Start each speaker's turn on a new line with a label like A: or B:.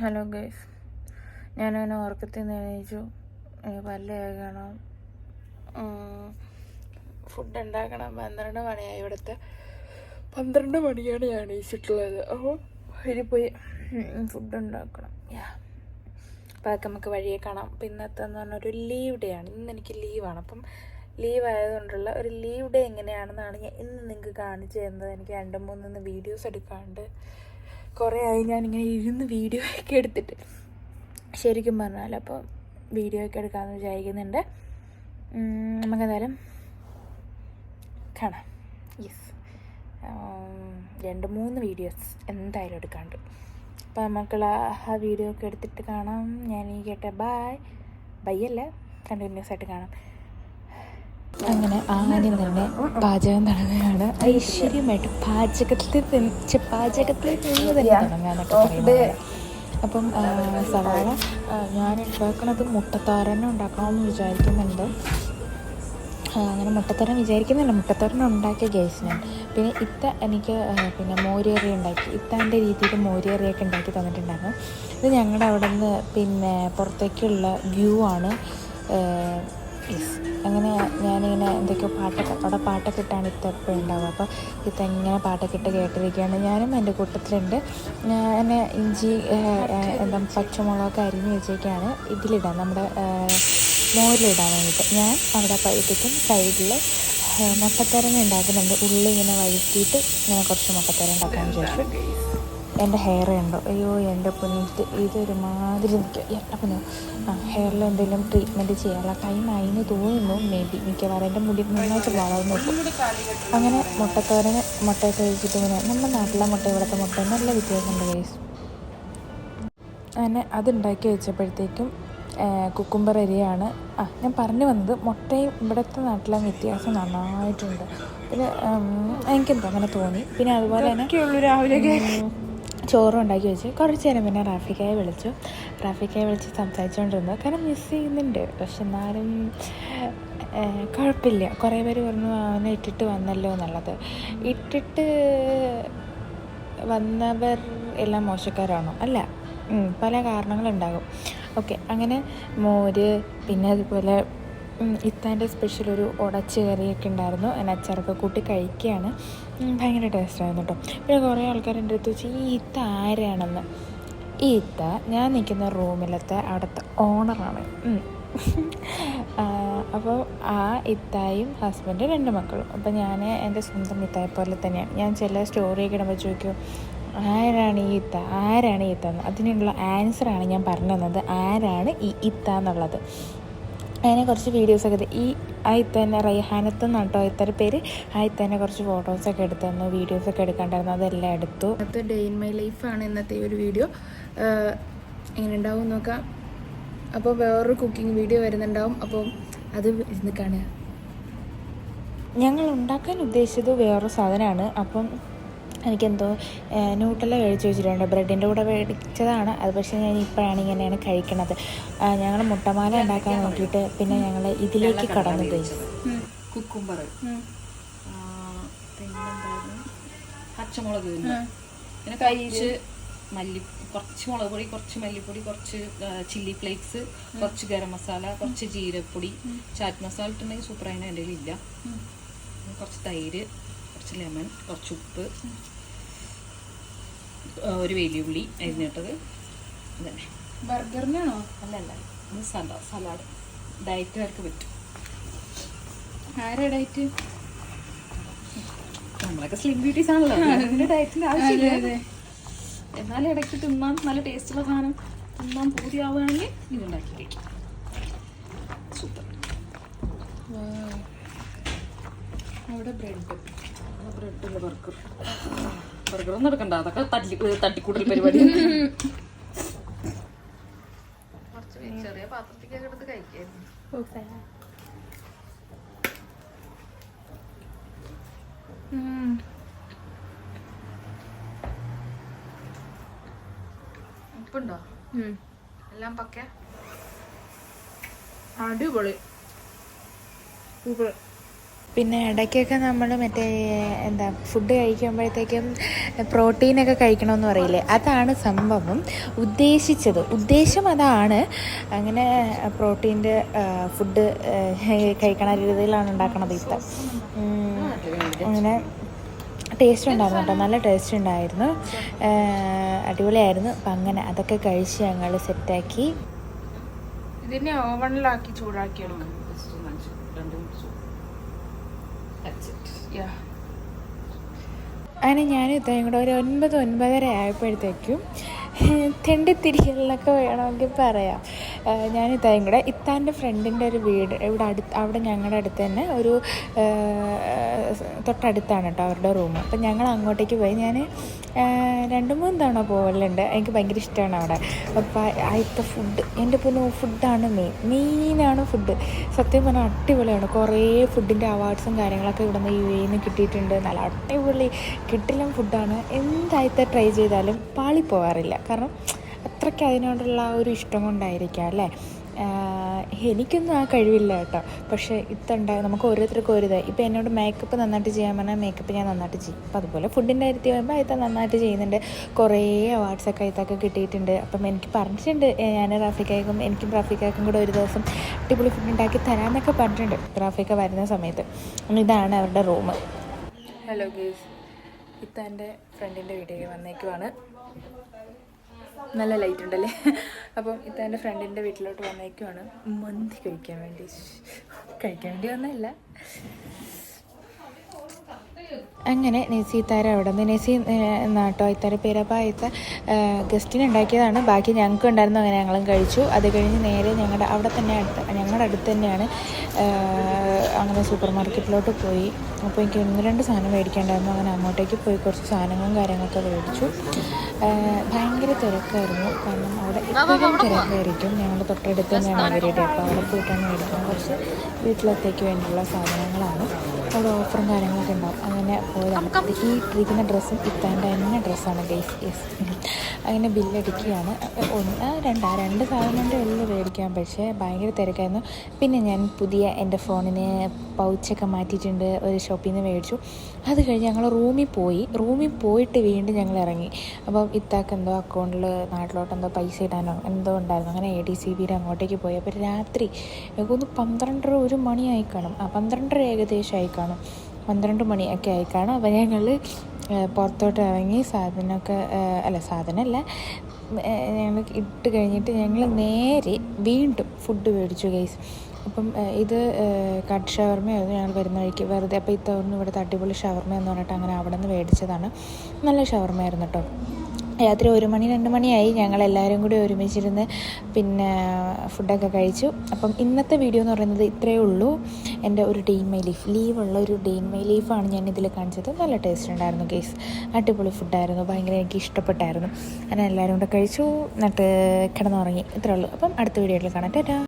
A: Hello guys ഞാനങ്ങനെ ഉറക്കത്തിൽ നിന്ന് എണീച്ചു. എനിക്ക് പല്ല് ഫുഡ് ഉണ്ടാക്കണം. പന്ത്രണ്ട് മണിയായി ഇവിടുത്തെ. പന്ത്രണ്ട് മണിയാണ് ഞാൻ എണീച്ചിട്ടുള്ളത്. അപ്പോൾ അതിൽ പോയി ഫുഡ് ഉണ്ടാക്കണം. അപ്പോൾ അതൊക്കെ നമുക്ക് വഴിയെ കാണാം. അപ്പം ഇന്നത്തെ എന്ന് പറഞ്ഞാൽ ഒരു ലീവ് ഡേ ആണ്. ഇന്ന് എനിക്ക് ലീവാണ് അപ്പം ലീവ് ആയതുകൊണ്ടുള്ള ഒരു ലീവ് ഡേ എങ്ങനെയാണെന്നാണ് ഞാൻ ഇന്ന് നിങ്ങൾക്ക് കാണിച്ചു തരുന്നത്. എനിക്ക് രണ്ട് മൂന്നും വീഡിയോസ് എടുക്കാണ്ട് കുറേ ആയി ഞാനിങ്ങനെ ഇരുന്ന് വീഡിയോ ഒക്കെ എടുത്തിട്ട് ശരിക്കും പറഞ്ഞാൽ അപ്പോൾ വീഡിയോ ഒക്കെ എടുക്കാമെന്ന് വിചാരിക്കുന്നുണ്ട് നമുക്കെന്തായാലും കാണാം. യെസ് രണ്ട് മൂന്ന് വീഡിയോസ് എന്തായാലും എടുക്കാണ്ട്. അപ്പോൾ നമുക്കുള്ള ആ വീഡിയോ ഒക്കെ എടുത്തിട്ട് കാണാം. ഞാൻ ഈ കേട്ടെ ബായ് ബൈ അല്ല കണ്ടിന്യൂസ് ആയിട്ട് കാണാം. അങ്ങനെ ആദ്യം തന്നെ പാചകം തുടങ്ങുകയാണ്. ഐശ്വര്യമായിട്ട് പാചകത്തിൽ നിന്ന് പാചകത്തിൽ നിന്ന് തന്നെ തുടങ്ങാന്നൊക്കെ പറയുന്നത് അപ്പം സവാള ഞാൻ ഉണ്ടാക്കണത് മുട്ടത്തോരൻ ഉണ്ടാക്കണമെന്ന് വിചാരിക്കുന്നുണ്ട്. അങ്ങനെ മുട്ടത്തോരൻ വിചാരിക്കുന്നില്ല. മുട്ടത്തോരൻ ഉണ്ടാക്കിയ ഗ്യാസ് ഞാൻ. പിന്നെ ഇത്ത എനിക്ക് പിന്നെ മോരിയറി ഉണ്ടാക്കി ഇത്താന്റെ രീതിയിൽ മോരിയറിയൊക്കെ ഉണ്ടാക്കി തന്നിട്ടുണ്ടായിരുന്നു. ഇത് ഞങ്ങളുടെ അവിടെ നിന്ന് പിന്നെ പുറത്തേക്കുള്ള വ്യൂ ആണ്. യെസ് അങ്ങനെ ഞാനിങ്ങനെ എന്തൊക്കെയോ പാട്ടൊക്കെ അവിടെ പാട്ടൊക്കെ ഇട്ടാണ് ഇത്ത എപ്പോഴും ഉണ്ടാവുക. അപ്പോൾ ഇത്ത ഇങ്ങനെ പാട്ടൊക്കെ ഇട്ട് കേട്ടിരിക്കുകയാണ്. ഞാനും എന്റെ കൂട്ടത്തിലുണ്ട്. ഞാൻ ഇഞ്ചി എന്താ പച്ചമുളകൊക്കെ അരിഞ്ഞ് വെച്ചേക്കാണ്. ഇതിലിടാൻ നമ്മുടെ മോരിലിടാൻ വേണ്ടിയിട്ട്. ഞാൻ അവിടെ പഴുത്തിട്ടും സൈഡിൽ മുട്ടത്തരങ്ങ ഉണ്ടാക്കുന്നുണ്ട്. ഉള്ളി ഇങ്ങനെ വഴറ്റിയിട്ട് ഇങ്ങനെ കുറച്ച് മുട്ടത്തരം ഉണ്ടാക്കാൻ വിചാരിച്ചു. എന്റെ ഹെയർ ഉണ്ടോ അയ്യോ എന്റെ പൊന്നിട്ട് ഇതൊരുമാതിരി നിൽക്കുക എന്റെ പൊന്നു. ആ ഹെയറിൽ എന്തെങ്കിലും ട്രീറ്റ്മെന്റ് ചെയ്യാനുള്ള ടൈം ആയിന്ന് തോന്നുന്നു. മേ ബി മിക്കവാറും എന്റെ മുടി നന്നായിട്ട് വളർന്നു അങ്ങനെ മുട്ടത്തോരന് മുട്ടയൊക്കെ കഴിച്ചിട്ട് ഇങ്ങനെ നമ്മുടെ നാട്ടിലെ മുട്ട ഇവിടുത്തെ മുട്ട നല്ല വ്യത്യാസമുണ്ട് കേസ് അങ്ങനെ അതുണ്ടാക്കി വെച്ചപ്പോഴത്തേക്കും കുക്കുംബർ അരിയാണ്. ആ ഞാൻ പറഞ്ഞു വന്നത് മുട്ടയും ഇവിടുത്തെ നാട്ടിലെ വ്യത്യാസം നന്നായിട്ടുണ്ട്. പിന്നെ എനിക്കെന്താ അങ്ങനെ തോന്നി. പിന്നെ അതുപോലെ തന്നെ രാവിലെ ചോറും ഉണ്ടാക്കി വെച്ച്. കുറച്ച് നേരം പിന്നെ റാഫിക്കായി വിളിച്ചു. റാഫിക്കായി വിളിച്ച് സംസാരിച്ചുകൊണ്ടിരുന്നു കാരണം മിസ് ചെയ്യുന്നുണ്ട്. പക്ഷെ എന്നാലും കുഴപ്പമില്ല. കുറേ പേര് പറഞ്ഞു അവനെ ഇട്ടിട്ട് വന്നല്ലോ എന്നുള്ളത്. ഇട്ടിട്ട് വന്നവർ എല്ലാം മോശക്കാരാണോ? അല്ല. പല കാരണങ്ങളുണ്ടാകും. ഓക്കെ അങ്ങനെ മോര് പിന്നെ അതുപോലെ ഇത്താന്റെ സ്പെഷ്യൽ ഒരു ഉടച്ച് കറിയൊക്കെ ഉണ്ടായിരുന്നു. എന്റെ അച്ചാറൊക്കെ കൂട്ടി കഴിക്കുകയാണ്. ഭയങ്കര ടേസ്റ്റായിരുന്നു കേട്ടോ പിന്നെ കുറേ ആൾക്കാർ എന്റെ അടുത്ത് വെച്ച് ഈ ഇത്ത ആരാണെന്ന്? ഈ ഇത്ത ഞാൻ നിൽക്കുന്ന റൂമിലത്തെ അവിടുത്തെ ഓണറാണ് അപ്പോൾ ആ ഇത്തായും ഹസ്ബൻഡും രണ്ട് മക്കളും. അപ്പോൾ ഞാൻ എന്റെ സ്വന്തം ഇത്തായെ പോലെ തന്നെയാണ്. ഞാൻ ചില സ്റ്റോറിയൊക്കെ ഇടുമ്പോൾ ചോദിക്കും ആരാണ് ഈ ഇത്ത? ആരാണ് ഈ ഇത്ത? എന്ന്. അതിനുള്ള ആൻസറാണ് ഞാൻ പറഞ്ഞു തന്നത് ആരാണ് ഈ ഇത്ത എന്നുള്ളത്? അങ്ങനെ കുറച്ച് വീഡിയോസൊക്കെ ഈ ആയി തന്നെ റൈഹാനത്ത് നട്ടോ ഇത്തര പേര് ആയി തന്നെ കുറച്ച് ഫോട്ടോസൊക്കെ എടുത്തു തന്നു വീഡിയോസൊക്കെ എടുക്കേണ്ടായിരുന്നു അതെല്ലാം എടുത്തു. ഇന്നത്തെ ഡേ ഇൻ മൈ ലൈഫാണ് ഇന്നത്തെ ഈ ഒരു വീഡിയോ എങ്ങനെ ഉണ്ടാവും നോക്കാം. അപ്പോൾ വേറൊരു കുക്കിംഗ് വീഡിയോ വരുന്നുണ്ടാവും. അപ്പോൾ അത് ഇരുന്ന് കാണുക. ഞങ്ങൾ ഉണ്ടാക്കാൻ ഉദ്ദേശിച്ചത് വേറൊരു സാധനമാണ്. അപ്പം എനിക്കെന്തോ നൂട്ടല കഴിച്ച് വെച്ചിട്ടുണ്ട്. ബ്രെഡിന്റെ കൂടെ മേടിച്ചതാണ് അത് പക്ഷേ ഞാൻ ഇപ്പോഴാണ് ഇങ്ങനെയാണ് കഴിക്കണത്. ഞങ്ങൾ മുട്ടമാല ഉണ്ടാക്കാൻ നോക്കിയിട്ട് പിന്നെ ഞങ്ങൾ ഇതിലേക്ക് കടന്നു പോയി.
B: കുക്കുംബർ പച്ചമുളക് പിന്നെ കഴിച്ച് മല്ലി കുറച്ച് മുളക് പൊടി കുറച്ച് മല്ലിപ്പൊടി കുറച്ച് ചില്ലി ഫ്ലേക്സ് കുറച്ച് ഗരം മസാല കുറച്ച് ജീരപ്പൊടി ചാറ്റ് മസാല ഇട്ടുണ്ടെങ്കിൽ സൂപ്പറായിട്ട് എന്റെ ഇല്ല കുറച്ച് തൈര് കുറച്ച് ലെമൺ കുറച്ച് ഉപ്പ് ഒരു വലിയുള്ളി അരിഞ്ഞിട്ടത് ഇതന്നെ.
A: ബർഗറിനാണോ?
B: അല്ല അല്ല ഇത് സലാഡ്. സലാഡ് ഡയറ്റുകാർക്ക് പറ്റും.
A: ആരാ ഡയറ്റ്?
B: നമ്മളൊക്കെ സ്ലിം ബ്യൂട്ടീസ് ആണല്ലോ. അതിന്റെ ഡയറ്റിന്റെ ആവശ്യമില്ല. എന്നാലും ഇടയ്ക്ക് തിന്നാൻ നല്ല ടേസ്റ്റുള്ള സാധനം തിന്നാൻ പൂതിയാവുകയാണെങ്കിൽ ഇതുണ്ടാക്കി കഴിക്കും. സൂപ്പർ.
A: അവിടെ ബ്രെഡ്.
B: Burger burger. ഒന്നും എടുക്കണ്ട. അതൊക്കെ തല്ലി തട്ടിക്കൂട്ടൽ പരിപാടി. ചെറിയ പാത്രത്തിലേക്ക് എടുത്ത് കഴിക്കായിരുന്നു. ഉപ്പുണ്ടോ? എല്ലാം പക്ക?
A: അടിപൊളി. സൂപ്പർ പിന്നെ ഇടയ്ക്കൊക്കെ നമ്മൾ മറ്റേ എന്താ ഫുഡ് കഴിക്കുമ്പോഴത്തേക്കും പ്രോട്ടീനൊക്കെ കഴിക്കണമെന്ന് പറയില്ലേ? അതാണ് സംഭവം. ഉദ്ദേശിച്ചത്. ഉദ്ദേശം അതാണ്. അങ്ങനെ പ്രോട്ടീന്റെ ഫുഡ് കഴിക്കണ രീതിയിലാണ് ഉണ്ടാക്കണത് ഇപ്പം. അങ്ങനെ ടേസ്റ്റ് ഉണ്ടായിരുന്നു കേട്ടോ. നല്ല ടേസ്റ്റ് ഉണ്ടായിരുന്നു. അടിപൊളിയായിരുന്നു. അപ്പം അങ്ങനെ അതൊക്കെ കഴിച്ച് ഞങ്ങൾ സെറ്റാക്കി ഇതിനെ ഓവണിലാക്കി ചൂടാക്കി എടുക്കും.
B: It.
A: അങ്ങനെ ഞാനും ഇത്രയും കൂടെ ഒരു ഒൻപത് ഒൻപതര ആയപ്പോഴത്തേക്കും തെണ്ടിത്തിരിക്കലിനൊക്കെ വേണമെങ്കിൽ പറയാം. ഞാൻ ഇതായും കൂടെ ഇത്താന്റെ ഫ്രണ്ടിന്റെ ഒരു വീട് ഇവിടെ അടുത്ത് അവിടെ ഞങ്ങളുടെ അടുത്ത് തന്നെ ഒരു തൊട്ടടുത്താണ് കേട്ടോ അവരുടെ റൂം. അപ്പം ഞങ്ങൾ അങ്ങോട്ടേക്ക് പോയി. ഞാൻ രണ്ട് മൂന്ന് തവണ പോകലുണ്ട് എനിക്ക് ഭയങ്കര ഇഷ്ടമാണ് അവിടെ. അപ്പോൾ ആദ്യത്തെ ഫുഡ് എന്റെ പൊന്നു ഫുഡാണ് മെയിൻ മെയിനാണ് ഫുഡ് സത്യം പറഞ്ഞാൽ അടിപൊളിയാണ്. കുറേ ഫുഡിന്റെ അവാർഡ്സും കാര്യങ്ങളൊക്കെ ഇവിടെ നിന്ന് യു നിന്ന് കിട്ടിയിട്ടുണ്ട്. നല്ല അടിപൊളി കിട്ടില്ല ഫുഡാണ് എന്തായിട്ട് ട്രൈ ചെയ്താലും പാളി പാളിപ്പോവാറില്ല. കാരണം അത്രയ്ക്ക് അതിനോടുള്ള ആ ഒരു ഇഷ്ടം കൊണ്ടായിരിക്കാം അല്ലേ? എനിക്കൊന്നും ആ കഴിവില്ല കേട്ടോ. പക്ഷേ ഇത്തുണ്ട നമുക്ക് ഓരോരുത്തർക്കും ഒരു ഇതായി എന്നോട് മേക്കപ്പ് നന്നായിട്ട് ചെയ്യാൻ പറഞ്ഞാൽ മേക്കപ്പ് ഞാൻ നന്നായിട്ട് ചെയ്യും. അപ്പോൾ അതുപോലെ ഫുഡിന്റെ കാര്യത്തിൽ വരുമ്പോൾ അയത്ത നന്നായിട്ട് ചെയ്യുന്നുണ്ട്. കുറേ അവാർഡ്സൊക്കെ അയത്തൊക്കെ കിട്ടിയിട്ടുണ്ട്. അപ്പം എനിക്ക് പറഞ്ഞിട്ടുണ്ട് ഞാൻ റാഫിക്കായക്കും എനിക്കും റാഫിക്കായക്കും കൂടെ ഒരു ദിവസം അടിപൊളി ഫുഡ് ഉണ്ടാക്കി തരാമെന്നൊക്കെ പറഞ്ഞിട്ടുണ്ട്. റാഫിക്ക വരുന്ന സമയത്ത്. ഇതാണ് അവരുടെ റൂം. ഹലോ ഗേസ് ഇത്താന്റെ ഫ്രണ്ടിന്റെ വീട്ടിലേക്ക് വന്നേക്കുവാണ്. നല്ല ലൈറ്റ് ഉണ്ടല്ലേ അപ്പം ഇത്താന്റെ ഫ്രണ്ടിന്റെ വീട്ടിലോട്ട് വന്നേക്കുവാണ്. മന്തി കഴിക്കാൻ വേണ്ടി. കഴിക്കാൻ വേണ്ടി വന്നല്ല അങ്ങനെ നെസി ഇത്താര അവിടെ നിന്ന് നെസി നാട്ടോ ഇത്താര പേരപ്പായത്ത ഗസ്റ്റിന് ഉണ്ടാക്കിയതാണ്. ബാക്കി ഞങ്ങൾക്ക് ഉണ്ടായിരുന്നു അങ്ങനെ ഞങ്ങളും കഴിച്ചു. അത് കഴിഞ്ഞ് നേരെ ഞങ്ങളുടെ അവിടെ തന്നെ അടുത്ത് ഞങ്ങളുടെ അടുത്ത് തന്നെയാണ് അങ്ങനെ സൂപ്പർ മാർക്കറ്റിലോട്ട് പോയി. അപ്പോൾ എനിക്ക് ഒന്ന് രണ്ട് സാധനം മേടിക്കേണ്ടായിരുന്നു. അങ്ങനെ അങ്ങോട്ടേക്ക് പോയി കുറച്ച് സാധനങ്ങളും കാര്യങ്ങളൊക്കെ മേടിച്ചു. ഭയങ്കര തിരക്കായിരുന്നു. കാരണം അവിടെ എപ്പോഴും തിരക്കായിരിക്കും. ഞങ്ങൾ തൊട്ടടുത്ത് തന്നെയാണ് അവരുടെ അപ്പോൾ അവിടെ പോയിട്ടാണ് മേടിക്കുന്നത്. കുറച്ച് വീട്ടിലത്തേക്ക് വേണ്ടിയുള്ള സാധനങ്ങളാണ്. അവിടെ ഓഫറും കാര്യങ്ങളൊക്കെ ഉണ്ടാവും. അങ്ങനെ പോയതാണ് ഈ ഇട്ടിരിക്കുന്ന ഡ്രസ്സും ഇത്താന്റെ തന്നെ ഡ്രസ്സാണ് ഗൈസ്. യെസ്. അങ്ങനെ ബില്ലടിക്കുകയാണ് ഒന്ന് രണ്ടാ രണ്ട് സാധനങ്ങളുടെ ഉള്ളിൽ മേടിക്കാം പക്ഷേ ഭയങ്കര തിരക്കായിരുന്നു. പിന്നെ ഞാൻ പുതിയ എന്റെ ഫോണിന് പൗച്ചൊക്കെ മാറ്റിയിട്ടുണ്ട്. ഒരു ഷോപ്പിൽ നിന്ന് മേടിച്ചു. അത് കഴിഞ്ഞ് ഞങ്ങൾ റൂമിൽ പോയി. റൂമിൽ പോയിട്ട് വീണ്ടും ഞങ്ങൾ ഇറങ്ങി. അപ്പം ഇത്താക്ക് എന്തോ അക്കൗണ്ടിൽ നാട്ടിലോട്ട് എന്തോ പൈസ ഇടാനോ എന്തോ ഉണ്ടായിരുന്നു. അങ്ങനെ എ ഡി സി ബിയിൽ അങ്ങോട്ടേക്ക് പോയി. അപ്പോൾ രാത്രി ഒന്ന് പന്ത്രണ്ടര ഒരു മണിയായി കാണും. ആ പന്ത്രണ്ടര ഏകദേശം ആയി കാണും. പന്ത്രണ്ട് മണിയൊക്കെ ആയി കാണും. അപ്പോൾ ഞങ്ങൾ പുറത്തോട്ട് ഇറങ്ങി സാധനമൊക്കെ അല്ല സാധനമല്ല ഞങ്ങൾ ഇട്ട് കഴിഞ്ഞിട്ട് ഞങ്ങൾ നേരെ വീണ്ടും ഫുഡ് മേടിച്ചു ഗൈസ് അപ്പം ഇത് കട്ട് ഷവർമയായിരുന്നു ഞങ്ങൾ വരുന്ന വഴിക്ക്. വെറുതെ അപ്പോൾ ഇത്തവണ ഇവിടെ അടിപൊളി ഷവർമ എന്ന് പറഞ്ഞിട്ട് അങ്ങനെ അവിടെ നിന്ന് മേടിച്ചതാണ്. നല്ല ഷവർമയായിരുന്നു കേട്ടോ രാത്രി ഒരു മണി രണ്ട് മണിയായി. ഞങ്ങൾ എല്ലാവരും കൂടി ഒരുമിച്ചിരുന്ന് പിന്നെ ഫുഡൊക്കെ കഴിച്ചു. അപ്പം ഇന്നത്തെ വീഡിയോ എന്ന് പറയുന്നത് ഇത്രയേ ഉള്ളൂ. എന്റെ ഒരു ഡെയിൻ മൈ ലീഫ്. ലീവുള്ള ഒരു ഡെയിൻ മൈ ലീഫാണ് ഞാൻ ഇതിൽ കാണിച്ചത്. നല്ല ടേസ്റ്റ് ഉണ്ടായിരുന്നു കേസ് അടിപൊളി ഫുഡായിരുന്നു ഭയങ്കര എനിക്ക് ഇഷ്ടപ്പെട്ടായിരുന്നു. അങ്ങനെ എല്ലാവരും കൂടെ കഴിച്ചു. എന്നിട്ട് കിടന്നുറങ്ങി. ഇത്രയേ ഉള്ളൂ. അപ്പം അടുത്ത വീഡിയോയിൽ കാണാം.